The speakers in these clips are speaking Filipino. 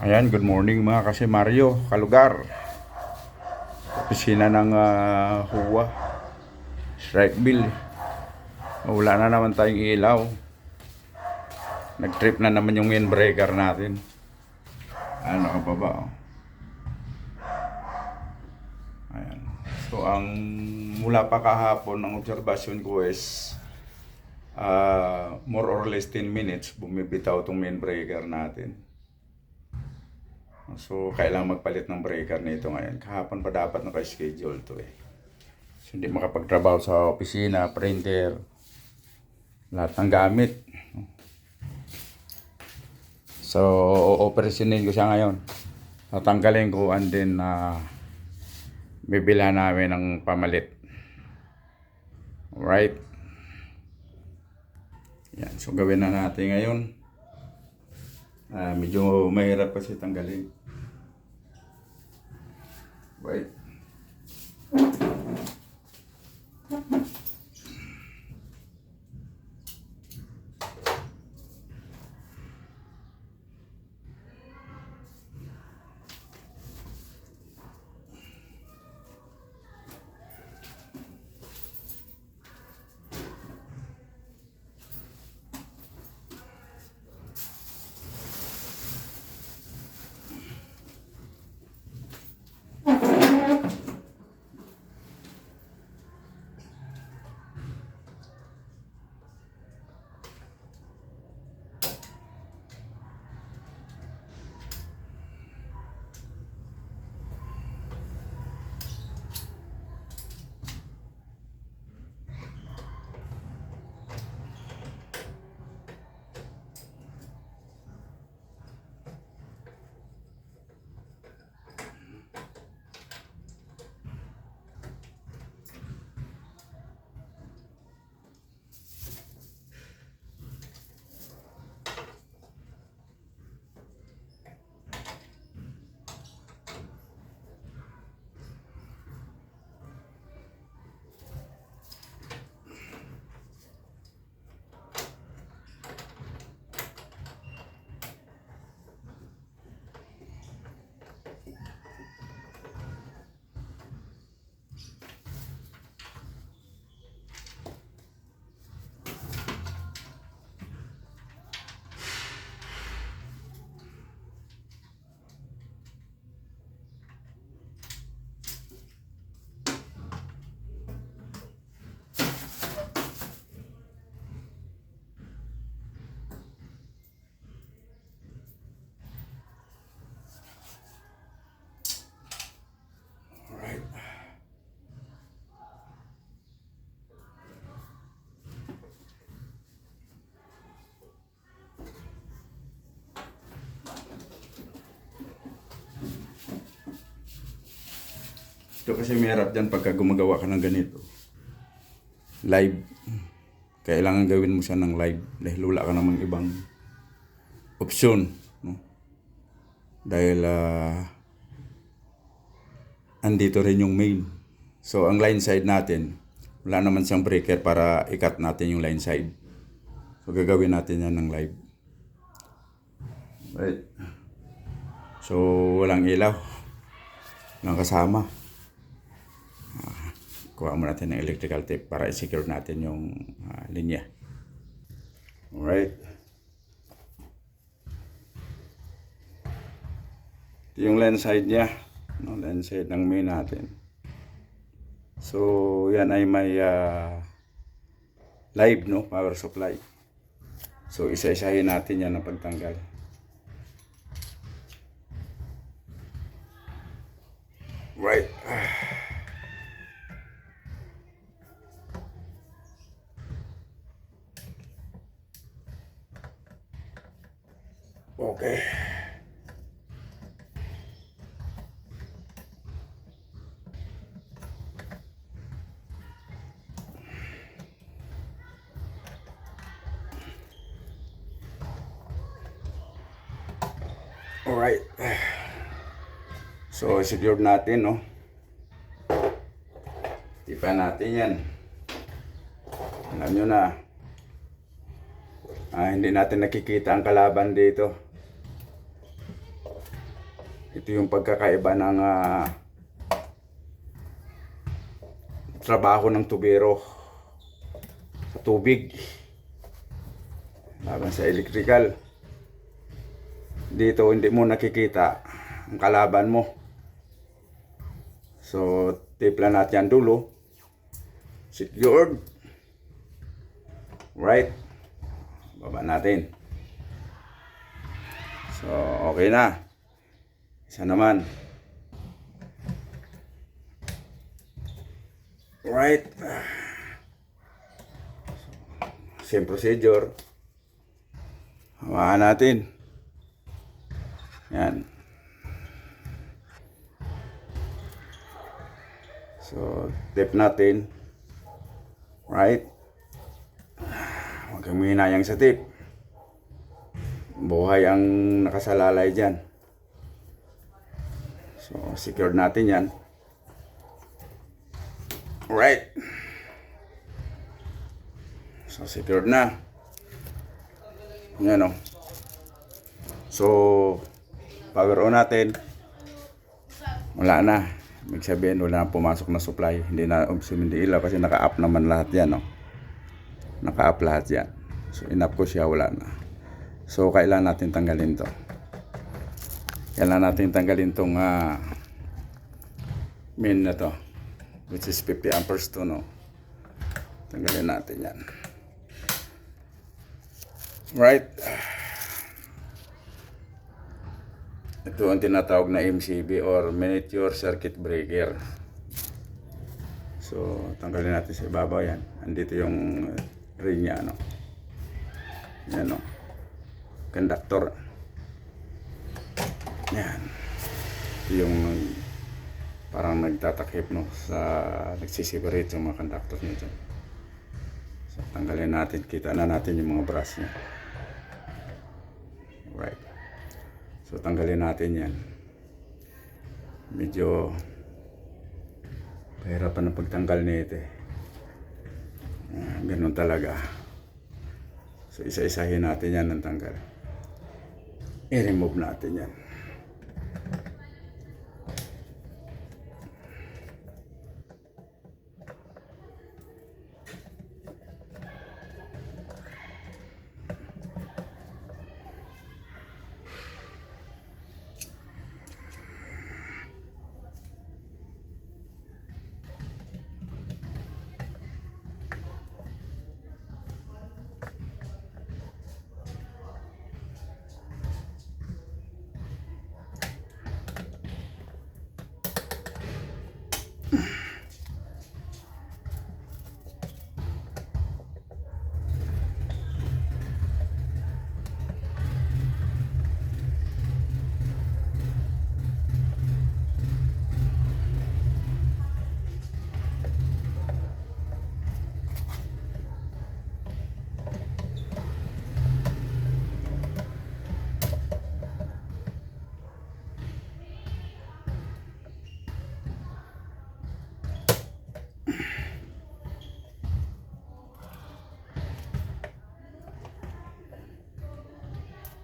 Ayan, good morning mga kasi Mario, kalugar. Opisina ng uh, HUA. Strike bill. Wala na naman tayong ilaw. Nag-trip na naman yung windbreaker natin. Ano ka pa ba? oh? Ayan. So, ang mula pa kahapon, ang observation ko is ah, more or less 10 minutes bumibitaw itong main breaker natin. So, kailangan magpalit ng breaker nito ngayon. Kahapon pa dapat naka-schedule to eh. So, hindi makapagtrabaho sa opisina, printer, lahat ng gamit. So, operasyonin ko siya ngayon. Tatanggalin ko and then na bibila namin ng pamalit. Alright. Yan. So, gawin na natin ngayon. Ah, medyo mahirap kasi tanggalin. right. Ito kasi mahirap dyan pagka gumagawa ka ng ganito. Live. Kailangan gawin mo siya ng live dahil wala ka namang ibang option. No? Dahil ah, andito rin yung main. So, ang line side natin, wala naman siyang breaker para ikat natin yung line side. So, gagawin natin yan ng live. Right. So, walang ilaw. Walang kasama. Ah, kuha mo natin ng electrical tape para i-secure natin yung ah, linya. Alright. Ito yung lens side niya. No, lens side ng main natin. So, yan ay may ah, live, no? Power supply. So, isa-isahin natin yan ang pagtanggal. Right. Okay. Alright. So, secure natin, no? Tipa natin yan. Alam nyo na. Ah, hindi natin nakikita ang kalaban dito. Ito yung pagkakaiba ng ah, trabaho ng tubero sa tubig laban sa electrical. Dito hindi mo nakikita ang kalaban mo. So, tipla natin yan dulo. Secured. Right. Baba natin. So, okay na. Isa naman. Right. Same procedure. Hawakan natin. Yan. So, tip natin. Right. Huwag kang minayang sa tip. Buhay ang nakasalalay dyan. So, secured natin yan. Right. So, secured na. Yan o. So, power on natin. Wala na. Ibig wala na pumasok na supply. Hindi na hindi ilaw kasi naka-up naman lahat yan. No? Naka-up lahat yan. So, in-up ko siya, wala na. So, kailangan natin tanggalin to. Kailangan natin tanggalin tong ah, main na to. Which is 50 amperes to, no? Tanggalin natin yan. Right. Ito ang tinatawag na MCB or Miniature Circuit Breaker. So, tanggalin natin sa ibabaw yan. Andito yung uh, ring niya, ano. Yan, no. Conductor. Yan. Yung parang nagtatakip, no, sa nagsisiparate yung mga conductor dyan. So, tanggalin natin. Kita na natin yung mga brass niya. Right. So, tanggalin natin yan. Medyo pahirapan ang pagtanggal nito eh. Ah, ganun talaga. So, isa-isahin natin yan ng tanggal. I-remove natin yan.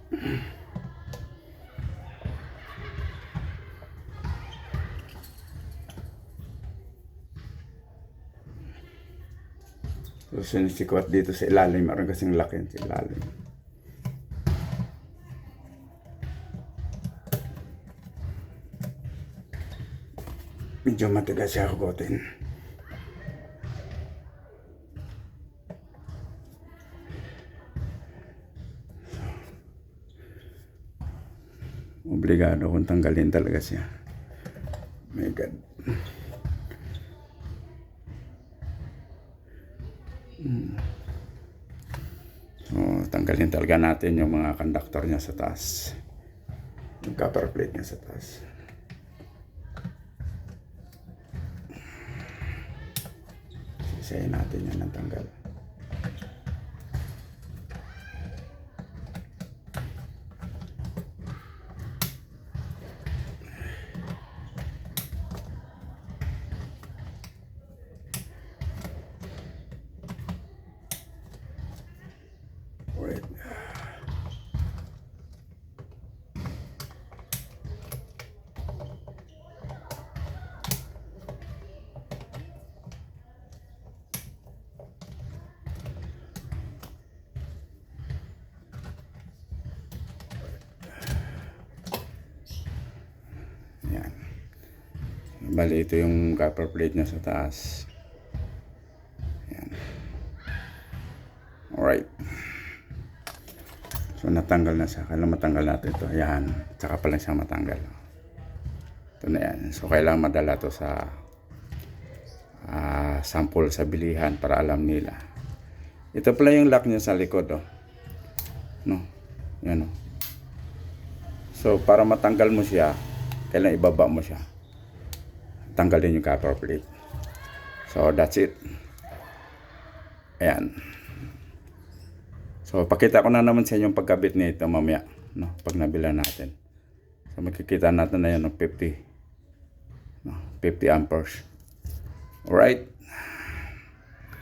So, sinisikwat dito sa ilalim. Meron kasing laki sa ilalim. Medyo matigas siya hugutin. Obligado kong tanggalin talaga siya. My God. So, tanggalin talaga natin yung mga conductor niya sa taas. Yung copper plate niya sa taas. Sisayin natin yan ng tanggal. Bali, ito yung copper plate niya sa taas. Ayan. Alright. So, natanggal na siya. Kailangan matanggal natin ito. Ayan. Tsaka pa lang siya matanggal. Ito na yan. So, kailangan madala to sa ah, sample sa bilihan para alam nila. Ito pala yung lock niya sa likod, oh. No? Yan, oh. So, para matanggal mo siya, kailangan ibaba mo siya. Tanggalin yung copper plate. So, that's it. Ayan. So, pakita ko na naman sa inyo yung pagkabit nito mamaya. No? Pag nabila natin. So, makikita natin na yan ng 50. No? 50 amperes. Alright.